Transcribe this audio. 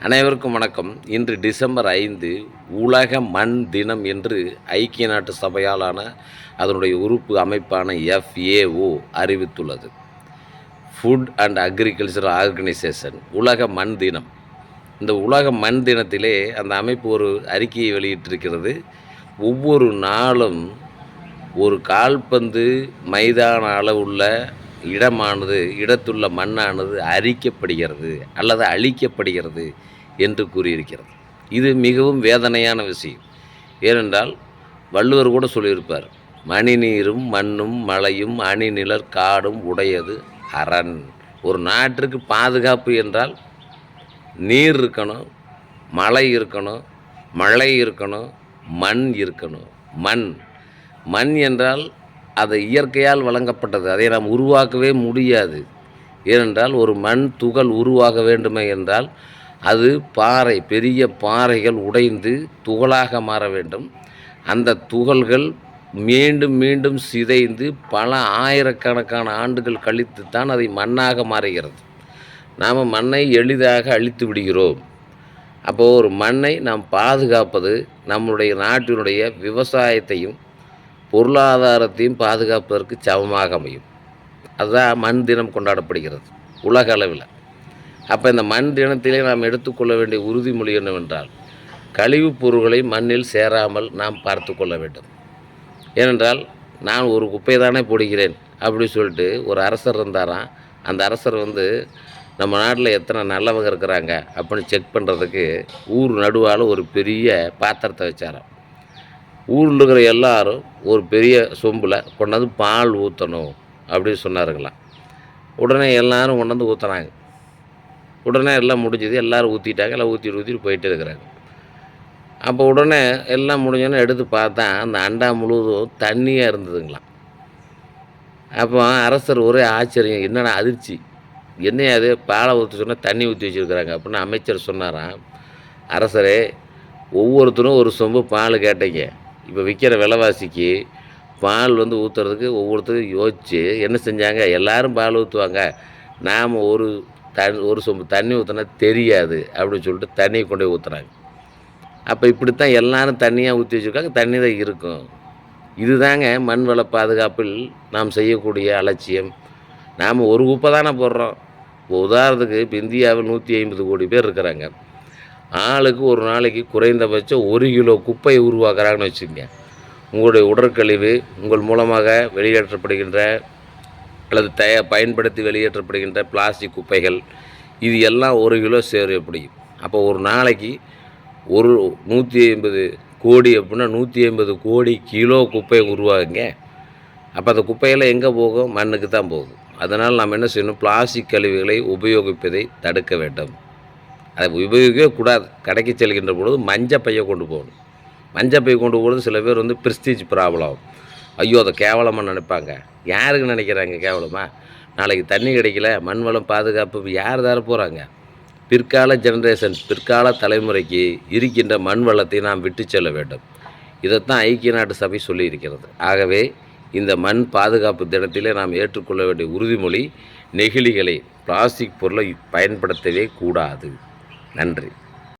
அனைவருக்கும் வணக்கம். இன்று டிசம்பர் ஐந்து உலக மண் தினம் என்று ஐக்கிய நாட்டு சபையாலான அதனுடைய உறுப்பு அமைப்பான எஃப்ஏஓ அறிவித்துள்ளது. ஃபுட் அண்ட் அக்ரிகல்ச்சர் ஆர்கனைசேஷன் உலக மண் தினம். இந்த உலக மண் தினத்திலே அந்த அமைப்பு ஒரு அறிக்கையை வெளியிட்டிருக்கிறது. ஒவ்வொரு நாளும் ஒரு கால்பந்து மைதான அளவுள்ள இடமானது இடத்துள்ள மண்ணானது அரிக்கப்படுகிறது அல்லது அழிக்கப்படுகிறது என்று கூறியிருக்கிறது. இது மிகவும் வேதனையான விஷயம். ஏனென்றால் வள்ளுவர் கூட சொல்லியிருப்பார் மணிநீரும் மண்ணும் மலையும் அணிநிலர் காடும் உடையது அரண். ஒரு நாட்டிற்கு பாதுகாப்பு என்றால் நீர் இருக்கணும் மழை இருக்கணும் மழை இருக்கணும் மண் இருக்கணும். மண். மண் என்றால் அது இயற்கையால் வழங்கப்பட்டது. அதை நாம் உருவாக்கவே முடியாது. ஏனென்றால் ஒரு மண் துகள் உருவாக வேண்டுமே என்றால் அது பாறை பெரிய பாறைகள் உடைந்து துகளாக மாற வேண்டும். அந்த துகள்கள் மீண்டும் மீண்டும் சிதைந்து பல ஆயிரக்கணக்கான ஆண்டுகள் கழித்து தான் அதை மண்ணாக மாறுகிறது. நாம் மண்ணை எளிதாக அழித்து விடுகிறோம். அப்போது ஒரு மண்ணை நாம் பாதுகாப்பது நம்முடைய நாட்டினுடைய விவசாயத்தையும் பொருளாதாரத்தையும் பாதுகாப்பதற்கு சமமாக அமையும். அதுதான் மண் தினம் கொண்டாடப்படுகிறது உலக அளவில். அப்போ இந்த மண் தினத்திலே நாம் எடுத்துக்கொள்ள வேண்டிய உறுதிமொழி என்னவென்றால் கழிவுப் பொருட்களை மண்ணில் சேராமல் நாம் பார்த்து கொள்ள வேண்டும். ஏனென்றால் நான் ஒரு குப்பை தானே போடுகிறேன் அப்படி சொல்லிட்டு ஒரு அரசர் இருந்தாராம். அந்த அரசர் வந்து நம்ம நாட்டில் எத்தனை நல்லவங்க இருக்கிறாங்க? அப்படின்னு செக் பண்ணுறதுக்கு ஊர் நடுவால் ஒரு பெரிய பாத்திரத்தை வச்சாராம். ஊரில் இருக்கிற எல்லாரும் ஒரு பெரிய சொம்பில் கொண்டாந்து பால் ஊற்றணும் அப்படின்னு சொன்னாருங்களாம் உடனே எல்லாரும் கொண்டாந்து ஊற்றுனாங்க உடனே எல்லாம் முடிஞ்சது எல்லோரும் ஊற்றிட்டாங்க எல்லாம் ஊற்றிட்டு ஊற்றிட்டு போயிட்டு இருக்கிறாங்க. அப்போ உடனே எல்லாம் முடிஞ்சோன்னே எடுத்து பார்த்தா அந்த அண்டா முழுவதும் தண்ணியாக இருந்ததுங்களாம் அப்போ அரசர் ஒரே ஆச்சரியம் என்னடா அதிர்ச்சி. என்னையா அது பாலை ஊற்றி சொன்னால் தண்ணி ஊற்றி வச்சுருக்குறாங்க அப்படின்னு அமைச்சர் சொன்னாராம். அரசரே ஒவ்வொருத்தரும் ஒரு சொம்பு பால் கேட்டீங்க. இப்போ விற்கிற விலைவாசிக்கு பால் வந்து ஊற்றுறதுக்கு ஒவ்வொருத்தரும் யோசித்து என்ன செஞ்சாங்க? எல்லோரும் பால் ஊற்றுவாங்க நாம் ஒரு தண் ஒரு சொம்பு தண்ணி ஊற்றினா தெரியாது அப்படின்னு சொல்லிட்டு தண்ணியை கொண்டு போய் ஊற்றுறாங்க அப்போ இப்படி தான் எல்லாரும் தண்ணியாக ஊற்றி வச்சுருக்காங்க. தண்ணி தான் இருக்கும். இதுதாங்க மண் வள பாதுகாப்பில் நாம் செய்யக்கூடிய அலட்சியம். நாம் ஒரு குப்பை தானே போடுறோம். இப்போ உதாரணத்துக்கு இப்போ இந்தியாவில் நூற்றி ஐம்பது கோடி பேர் இருக்கிறாங்க. ஆளுக்கு ஒரு நாளைக்கு குறைந்தபட்சம் ஒரு கிலோ குப்பையை உருவாக்குறாங்கன்னு வச்சுக்கோங்க. உங்களுடைய உடற்கழிவு உங்கள் மூலமாக வெளியேற்றப்படுகின்ற அல்லது தய பயன்படுத்தி வெளியேற்றப்படுகின்ற பிளாஸ்டிக் குப்பைகள் இது எல்லாம் ஒரு கிலோ சேரும் எப்படி? அப்போ ஒரு நாளைக்கு ஒரு நூற்றி ஐம்பது கோடி அப்படின்னா நூற்றி ஐம்பது கோடி கிலோ குப்பை உருவாகுங்க. அப்போ அந்த குப்பையெல்லாம் எங்கே போகும்? மண்ணுக்கு தான் போகும். அதனால் நாம் என்ன செய்யணும்? பிளாஸ்டிக் கழிவுகளை உபயோகிப்பதை தடுக்க வேண்டும். அதை உபயோகிக்கவே கூடாது. கடைக்கு செல்கின்ற பொழுது மஞ்சள் பையை கொண்டு போகணும். மஞ்சள் கொண்டு போகிறது சில பேர் வந்து பிரஸ்டீஜ் ப்ராப்ளம் ஐயோ அதை கேவலமாக நினைப்பாங்க. யாருக்கு நினைக்கிறாங்க கேவலமாக நாளைக்கு தண்ணி கிடைக்கல மண் வளம் பாதுகாப்பு யார் தர போகிறாங்க பிற்கால ஜெனரேஷன் பிற்கால தலைமுறைக்கு இருக்கின்ற மண் வளத்தை நாம் விட்டு செல்ல வேண்டும். இதைத்தான் ஐக்கிய நாட்டு சபை சொல்லியிருக்கிறது. ஆகவே இந்த மண் பாதுகாப்பு தினத்திலே நாம் ஏற்றுக்கொள்ள வேண்டிய உறுதிமொழி நெகிழிகளை பிளாஸ்டிக் பொருளை பயன்படுத்தவே கூடாது. நன்றி.